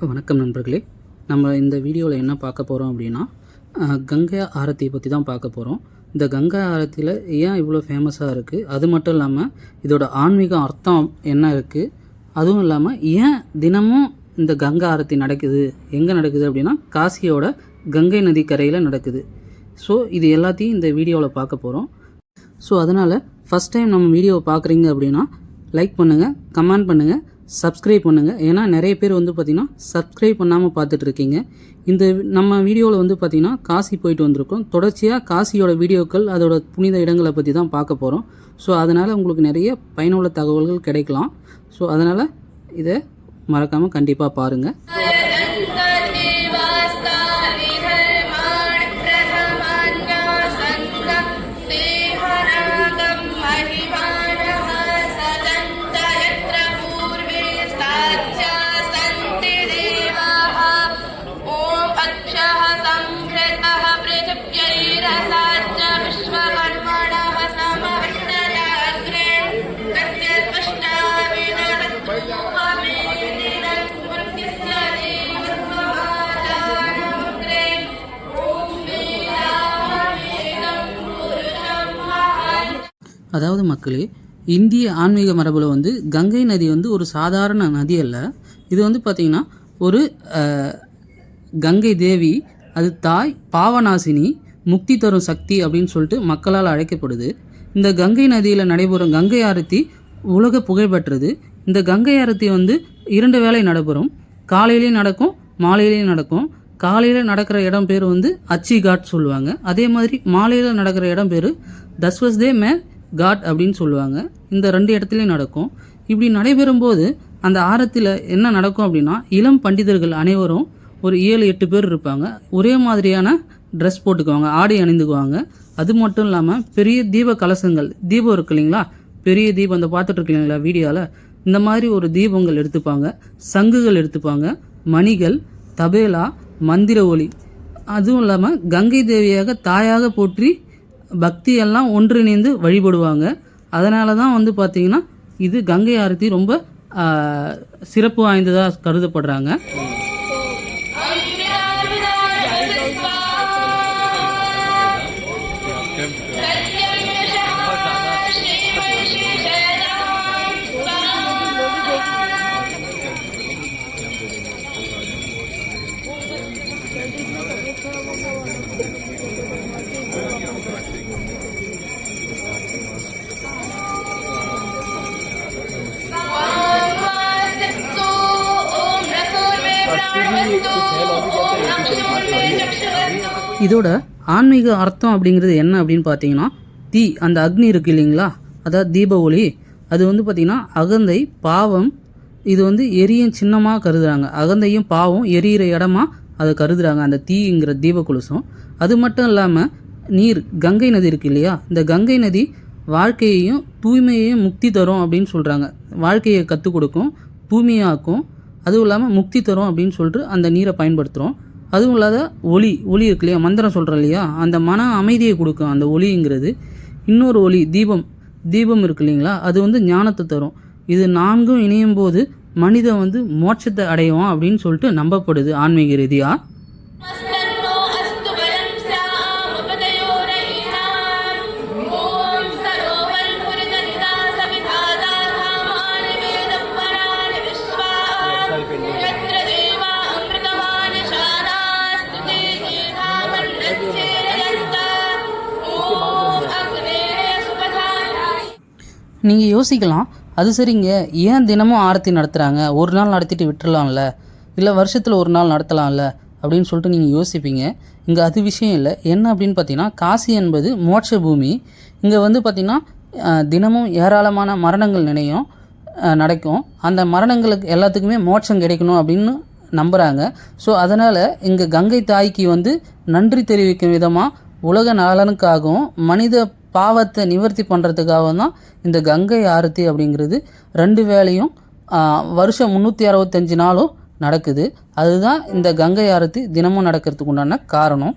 வணக்கம் நண்பர்களே. நம்ம இந்த வீடியோவில் என்ன பார்க்க போகிறோம் அப்படின்னா கங்கை ஆரத்தியை பற்றி தான் பார்க்க போகிறோம் இந்த கங்கை ஆரத்தியில் ஏன் இவ்வளோ ஃபேமஸாக இருக்குது அது மட்டும் இல்லாமல் இதோட ஆன்மீக அர்த்தம் என்ன இருக்குது அதுவும் இல்லாமல் ஏன் தினமும் இந்த கங்கை ஆரத்தி நடக்குது? எங்கே நடக்குது அப்படின்னா காசியோட கங்கை நதி கரையில் நடக்குது. ஸோ இது எல்லாத்தையும் இந்த வீடியோவில் பார்க்க போகிறோம் ஸோ அதனால் ஃபஸ்ட் டைம் நம்ம வீடியோவை பார்க்குறீங்க அப்படின்னா லைக் பண்ணுங்கள் கமெண்ட் பண்ணுங்கள் சப்ஸ்கிரைப் பண்ணுங்கள் ஏன்னா நிறைய பேர் வந்து பார்த்திங்கன்னா சப்ஸ்கிரைப் பண்ணாமல் பார்த்துட்டு இருக்கீங்க இந்த நம்ம வீடியோவில் வந்து பார்த்திங்கன்னா காசி போயிட்டு வந்திருக்கோம். தொடர்ச்சியாக காசியோட வீடியோக்கள் அதோட புனித இடங்களை பற்றி தான் பார்க்க போகிறோம் ஸோ அதனால் உங்களுக்கு நிறைய பயனுள்ள தகவல்கள் கிடைக்கலாம். ஸோ அதனால் இதை மறக்காமல் கண்டிப்பாக பாருங்கள் அதாவது மக்களே இந்திய ஆன்மீக மரபில் வந்து கங்கை நதி வந்து ஒரு சாதாரண நதி அல்ல. இது வந்து பார்த்திங்கன்னா ஒரு கங்கை தேவி அது தாய் பாவநாசினி முக்தி தரும் சக்தி அப்படின்னு சொல்லிட்டு மக்களால் அழைக்கப்படுது. இந்த கங்கை நதியில் நடைபெறும் கங்கை ஆரத்தி உலக புகழ்பெற்றது இந்த கங்கை ஆரத்தி வந்து இரண்டு வேளை நடைபெறும். காலையிலையும் நடக்கும் மாலையிலையும் நடக்கும். காலையில் நடக்கிற இடம் பேர் வந்து அச்சி காட் சொல்லுவாங்க. அதே மாதிரி மாலையில் நடக்கிற இடம் பேர் தஸ்வஸ்தே மே காட் அப்படின்னு சொல்லுவாங்க. இந்த ரெண்டு இடத்துலையும் நடக்கும். இப்படி நடைபெறும்போது அந்த ஆரத்தில் என்ன நடக்கும் அப்படின்னா இளம் பண்டிதர்கள் அனைவரும் ஒரு ஏழு எட்டு பேர் இருப்பாங்க. ஒரே மாதிரியான ட்ரெஸ் போட்டுக்குவாங்க. ஆடை அணிந்துக்குவாங்க. அது மட்டும் இல்லாமல் பெரிய தீப கலசங்கள். தீபம் இருக்கு இல்லைங்களா? பெரிய தீபம் அந்த பார்த்துட்டு இருக்கீங்களா வீடியோவில் இந்த மாதிரி ஒரு தீபங்கள் எடுத்துப்பாங்க. சங்குகள் எடுத்துப்பாங்க. மணிகள் தபேலா மந்திர ஒளி. அதுவும் இல்லாமல் கங்கை தேவியாக தாயாக போற்றி பக்தி எல்லாம் ஒன்றிணைந்து வழிபடுவாங்க. அதனால தான் வந்து பார்த்திங்கன்னா இது கங்கை ஆரத்தி ரொம்ப சிறப்பு வாய்ந்ததாக கருதப்படுறாங்க. இதோட ஆன்மீக அர்த்தம் அப்படிங்கிறது என்ன அப்படின்னு பார்த்தீங்கன்னா தீ அந்த அக்னி இருக்கு இல்லைங்களா? அதாவது தீப ஒளி. அது வந்து பார்த்திங்கன்னா அகந்தை பாவம் இது வந்து எரியும் சின்னமாக கருதுகிறாங்க அகந்தையும் பாவம் எரியிற இடமா அதை கருதுகிறாங்க அந்த தீங்கிற தீப கொலுசம் அது மட்டும் இல்லாமல் நீர் கங்கை நதி இருக்கு இல்லையா? இந்த கங்கை நதி வாழ்க்கையையும் தூய்மையையும் முக்தி தரும் அப்படின்னு சொல்கிறாங்க வாழ்க்கையை கற்றுக் கொடுக்கும் தூய்மையாக்கும். அதுவும் இல்லாமல் முக்தி தரும் அப்படின்னு சொல்லிட்டு அந்த நீரை பயன்படுத்துகிறோம் அதுவும் இல்லாத ஒளி ஒளி இருக்கு இல்லையா? மந்திரம் சொல்கிறோம் இல்லையா? அந்த மன அமைதியை கொடுக்கும் அந்த ஒளிங்கிறது இன்னொரு ஒளி தீபம். தீபம் இருக்கு இல்லைங்களா? அது வந்து ஞானத்தை தரும். இது நான்கும் இணையும் போது மனிதன் வந்து மோட்சத்தை அடைவான் அப்படின்னு சொல்லிட்டு நம்பப்படுது ஆன்மீக ரீதியாக நீங்கள் யோசிக்கலாம். அது சரிங்க. ஏன் தினமும் ஆரத்தி நடத்துகிறாங்க ஒரு நாள் நடத்திட்டு விட்டுறலாம்ல. இல்லை வருஷத்தில் ஒரு நாள் நடத்தலாம்ல? அப்படின்னு சொல்லிட்டு நீங்கள் யோசிப்பீங்க. இங்கே அது விஷயம் இல்லை. என்ன அப்படின்னு பார்த்தீங்கன்னா காசி என்பது மோட்ச பூமி. இங்கே வந்து பார்த்திங்கன்னா தினமும் ஏராளமான மரணங்கள் நினையும் நடக்கும். அந்த மரணங்களுக்கு எல்லாத்துக்குமே மோட்சம் கிடைக்கணும் அப்படின்னு நம்புகிறாங்க ஸோ அதனால் இங்கே கங்கை தாய்க்கு வந்து நன்றி தெரிவிக்கும் விதமாக உலக நலனுக்காகவும் மனித பாவத்தை நிவர்த்தி பண்ணுறதுக்காக தான் இந்த கங்கை ஆரத்தி அப்படிங்கிறது. ரெண்டு வேளையும் வருஷம் முந்நூற்றி அறுபத்தஞ்சு நாளும் நடக்குது. அதுதான் இந்த கங்கை ஆரத்தி தினமும் நடக்கிறதுக்கு உண்டான காரணம்.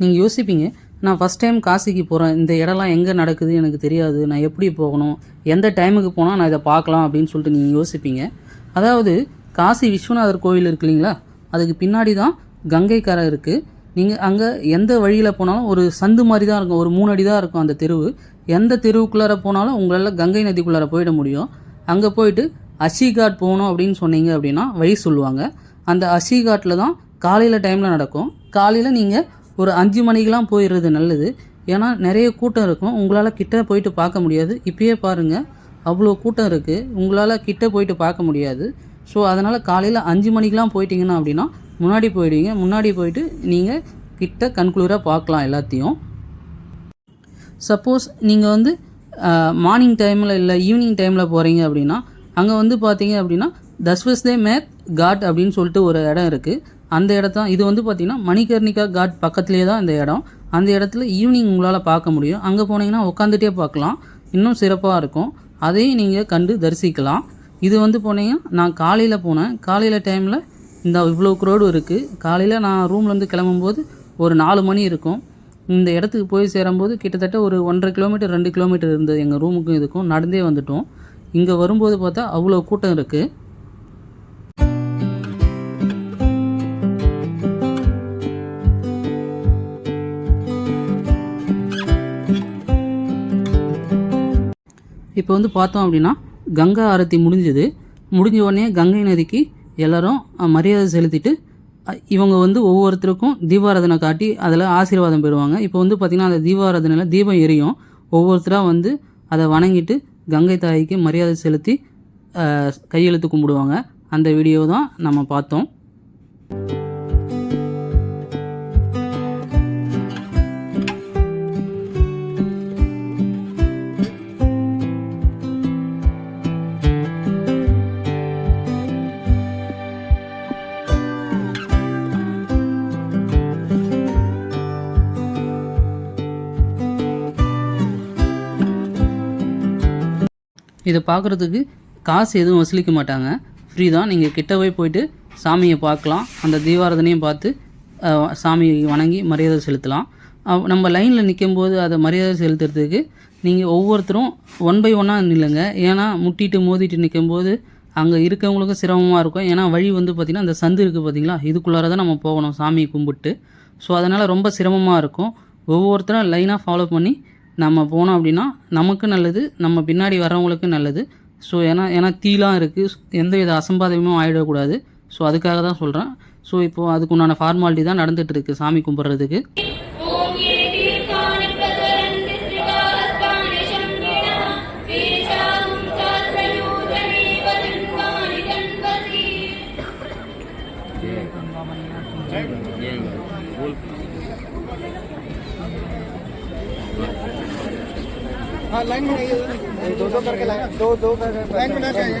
நீங்கள் யோசிப்பீங்க நான் ஃபஸ்ட் டைம் காசிக்கு போகிறேன் இந்த இடம்லாம் எங்கே நடக்குது எனக்கு தெரியாது நான் எப்படி போகணும் எந்த டைமுக்கு போனால் நான் இதை பார்க்கலாம் அப்படின்னு சொல்லிட்டு நீங்கள் யோசிப்பீங்க. அதாவது காசி விஸ்வநாதர் கோவில் இருக்கு இல்லைங்களா? அதுக்கு பின்னாடி தான் கங்கை கரை இருக்குது நீங்கள் அங்கே எந்த வழியில் போனாலும் ஒரு சந்து மாதிரி தான் இருக்கும் ஒரு மூணு அடி தான் இருக்கும் அந்த தெருவு. எந்த தெருவுக்குள்ளார போனாலும் உங்களால் கங்கை நதிக்குள்ளார போயிட முடியும். அங்கே போயிட்டு அஷிகாட் போகணும் அப்படின்னு சொன்னீங்க அப்படின்னா வழி சொல்லுவாங்க. அந்த அஷிகாட்டில் தான் காலையில் டைமில் நடக்கும். காலையில் நீங்கள் ஒரு அஞ்சு மணிக்கெலாம் போயிடுறது நல்லது. ஏன்னா நிறைய கூட்டம் இருக்கும். உங்களால் கிட்ட போயிட்டு பார்க்க முடியாது. இப்பயே பாருங்கள் அவ்வளோ கூட்டம் இருக்குது உங்களால் கிட்ட போயிட்டு பார்க்க முடியாது. ஸோ அதனால் காலையில் அஞ்சு மணிக்கெலாம் போயிட்டீங்கன்னா அப்படின்னா முன்னாடி போயிடுவீங்க. முன்னாடி போயிட்டு நீங்கள் கிட்ட கன்க்ளூராக பார்க்கலாம் எல்லாத்தையும். சப்போஸ் நீங்கள் வந்து மார்னிங் டைமில் இல்லை ஈவினிங் டைமில் போகிறீங்க அப்படின்னா அங்கே வந்து பார்த்தீங்க அப்படின்னா தஸ்வஸ்தே மேத் காட் அப்படின்னு சொல்லிட்டு ஒரு இடம் இருக்குது அந்த இடத்த இது வந்து பார்த்தீங்கன்னா மணிகர்ணிகா காட் பக்கத்துலேயே தான் இந்த இடம். அந்த இடத்துல ஈவினிங் உங்களால் பார்க்க முடியும். அங்கே போனீங்கன்னா உட்காந்துட்டே பார்க்கலாம். இன்னும் சிறப்பாக இருக்கும். அதையும் நீங்கள் கண்டு தரிசிக்கலாம். இது வந்து போனீங்கன்னா நான் காலையில் போனேன். காலையில் டைமில் இந்த இவ்வளோ க்ரோடு இருக்குது காலையில் நான் ரூம்லேருந்து கிளம்பும்போது ஒரு நாலு மணி இருக்கும். இந்த இடத்துக்கு போய் சேரும்போது கிட்டத்தட்ட ஒரு ஒன்றரை கிலோமீட்டர் ரெண்டு கிலோமீட்டர் இருந்தது எங்கள் ரூமுக்கும் இதுக்கும். நடந்தே வந்துட்டோம். இங்கே வரும்போது பார்த்தா அவ்வளோ கூட்டம் இருக்குது இப்போ வந்து பார்த்தோம் அப்படின்னா கங்கா ஆரத்தி முடிஞ்சது. முடிஞ்ச உடனே கங்கை நதிக்கு எல்லோரும் மரியாதை செலுத்திட்டு இவங்க வந்து ஒவ்வொருத்தருக்கும் தீபாராதனை காட்டி அதில் ஆசீர்வாதம் பெறுவாங்க. இப்போ வந்து பார்த்திங்கன்னா அந்த தீபாராதனையில் தீபம் எரியும். ஒவ்வொருத்தராக வந்து அதை வணங்கிட்டு கங்கை தாய்க்கு மரியாதை செலுத்தி கையெழுத்து கும்பிடுவாங்க. அந்த வீடியோ தான் நம்ம பார்த்தோம். இதை பார்க்குறதுக்கு காசு எதுவும் வசூலிக்க மாட்டாங்க. ஃப்ரீ தான். நீங்கள் கிட்டவே போயிட்டு சாமியை பார்க்கலாம். அந்த தீபாரதனையும் பார்த்து சாமியை வணங்கி மரியாதை செலுத்தலாம். நம்ம லைனில் நிற்கும்போது அதை மரியாதை செலுத்துறதுக்கு நீங்கள் ஒவ்வொருத்தரும் ஒன் பை ஒன்னாக நில்லுங்க. ஏன்னா முட்டிட்டு மோதிட்டு நிற்கும்போது அங்கே இருக்கவங்களுக்கும் சிரமமாக இருக்கும். ஏன்னா வழி வந்து பார்த்திங்கன்னா அந்த சந்து இருக்குது பார்த்திங்களா இதுக்குள்ளார தான் நம்ம போகணும் சாமியை கும்பிட்டு. ஸோ அதனால் ரொம்ப சிரமமாக இருக்கும். ஒவ்வொருத்தரும் லைனாக ஃபாலோ பண்ணி நம்ம போனோம் அப்படின்னா நமக்கு நல்லது நம்ம பின்னாடி வர்றவங்களுக்கு நல்லது. ஸோ ஏன்னா ஏன்னா தீலாம் இருக்குது எந்த வித அசம்பாதமும் ஆகிடக்கூடாது ஸோ அதுக்காக தான் சொல்கிறேன் ஸோ இப்போது அதுக்கு உண்டான ஃபார்மாலிட்டி தான் நடந்துட்டு இருக்கு சாமி கும்பிட்றதுக்கு. ॐ हाँ लाइन दो दो करके लाइन दो दो करके लाइन में आइए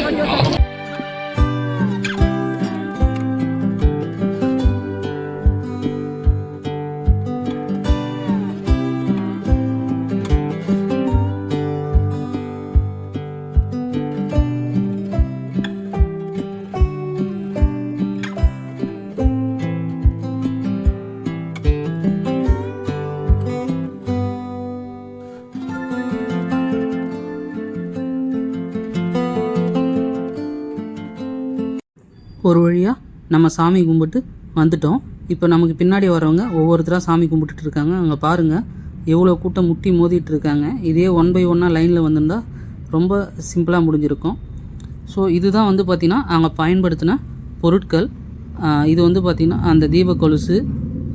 ஒரு வழியாக நம்ம சாமி கும்பிட்டு வந்துட்டோம். இப்போ நமக்கு பின்னாடி வரவங்க ஒவ்வொருத்தராக சாமி கும்பிட்டுட்டு இருக்காங்க. அங்கே பாருங்கள் எவ்வளோ கூட்டம் முட்டி மோதிட்டு இருக்காங்க. இதே ஒன் பை ஒன்னாக லைனில் வந்திருந்தா ரொம்ப சிம்பிளாக முடிஞ்சிருக்கும். ஸோ இதுதான் வந்து பார்த்திங்கன்னா அங்கே பயன்படுத்தின பொருட்கள். இது வந்து பார்த்திங்கன்னா அந்த தீப கொலுசு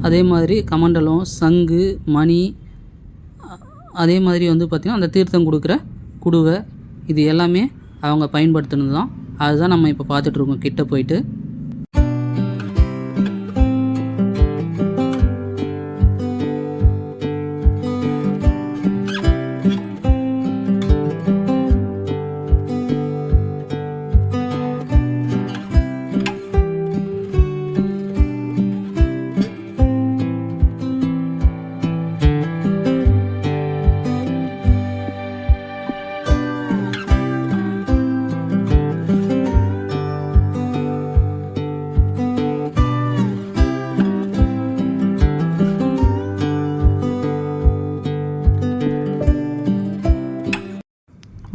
அதே மாதிரி கமண்டலம் சங்கு மணி அதே மாதிரி வந்து பார்த்திங்கன்னா அந்த தீர்த்தம் கொடுக்குற குடுவை இது எல்லாமே அவங்க பயன்படுத்தினது தான் அதுதான் நம்ம இப்போ பார்த்துட்ருக்கோம் கிட்ட போயிட்டு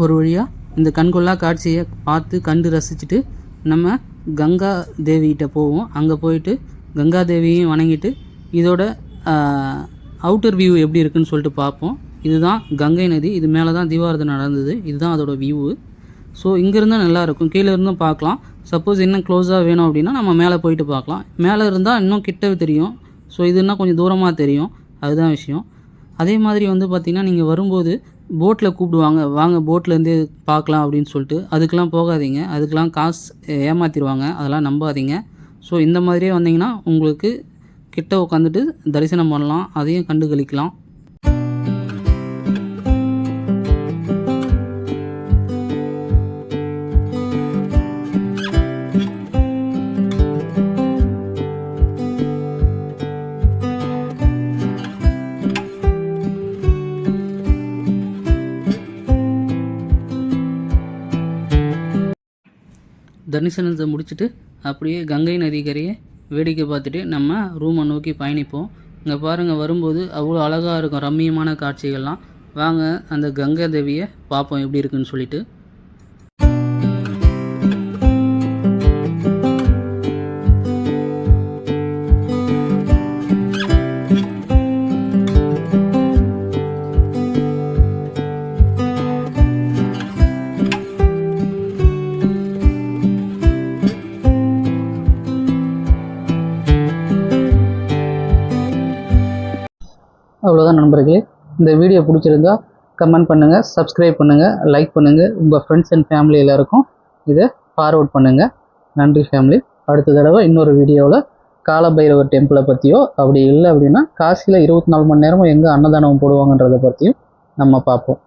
ஒரு வழியாக இந்த கண்கொள்ளா காட்சியை பார்த்து கண்டு ரசிச்சுட்டு நம்ம கங்கா தேவிகிட்ட போவோம். அங்கே போயிட்டு கங்கா தேவியையும் வணங்கிட்டு இதோட அவுட்டர் வியூ எப்படி இருக்குன்னு சொல்லிட்டு பார்ப்போம். இதுதான் கங்கை நதி. இது மேலே தான் தீபாரதனை நடந்தது. இதுதான் அதோட வியூவு ஸோ இங்கேருந்தால் நல்லாயிருக்கும் கீழே இருந்தும் பார்க்கலாம். சப்போஸ் இன்னும் க்ளோஸாக வேணும் அப்படின்னா நம்ம மேலே போயிட்டு பார்க்கலாம். மேலே இருந்தால் இன்னும் கிட்டவே தெரியும். ஸோ இதுன்னா கொஞ்சம் தூரமாக தெரியும். அதுதான் விஷயம். அதே மாதிரி வந்து பார்த்திங்கன்னா நீங்கள் வரும்போது போட்டில் கூப்பிடுவாங்க. வாங்க போட்லேருந்தே பார்க்கலாம் அப்படின்னு சொல்லிட்டு. அதுக்கெலாம் போகாதீங்க. அதுக்கெலாம் காசு ஏமாற்றிடுவாங்க அதெல்லாம் நம்பாதீங்க. ஸோ இந்த மாதிரியே வந்தீங்கன்னா உங்களுக்கு கிட்ட உட்காந்துட்டு தரிசனம் பண்ணலாம். அதையும் கண்டு தரிசனத்தை முடிச்சுட்டு அப்படியே கங்கை நதிக்கரையை வேடிக்கை பார்த்துட்டு நம்ம ரூமை நோக்கி பயணிப்போம். இங்கே பாருங்கள் வரும்போது அவ்வளோ அழகாக இருக்கும். ரம்மியமான காட்சிகள்லாம். வாங்க அந்த கங்கை தேவியை பார்ப்போம் எப்படி இருக்குன்னு சொல்லிட்டு. நண்பர்களே இந்த வீடியோ பிடிச்சிருந்தா கமெண்ட் பண்ணுங்கள் சப்ஸ்கிரைப் பண்ணுங்கள் லைக் பண்ணுங்கள் உங்கள் ஃப்ரெண்ட்ஸ் அண்ட் ஃபேமிலி எல்லாருக்கும் இதை ஃபார்வர்ட் பண்ணுங்கள் நன்றி ஃபேமிலி அடுத்த தடவை இன்னொரு வீடியோவில் காலபைரவர் டெம்பிளை பற்றியோ அப்படி இல்லை அப்படின்னா காசியில் இருபத்தி நாலு மணி நேரமும் எங்கே அன்னதானம் போடுவாங்கன்றதை பற்றியும் நம்ம பார்ப்போம்.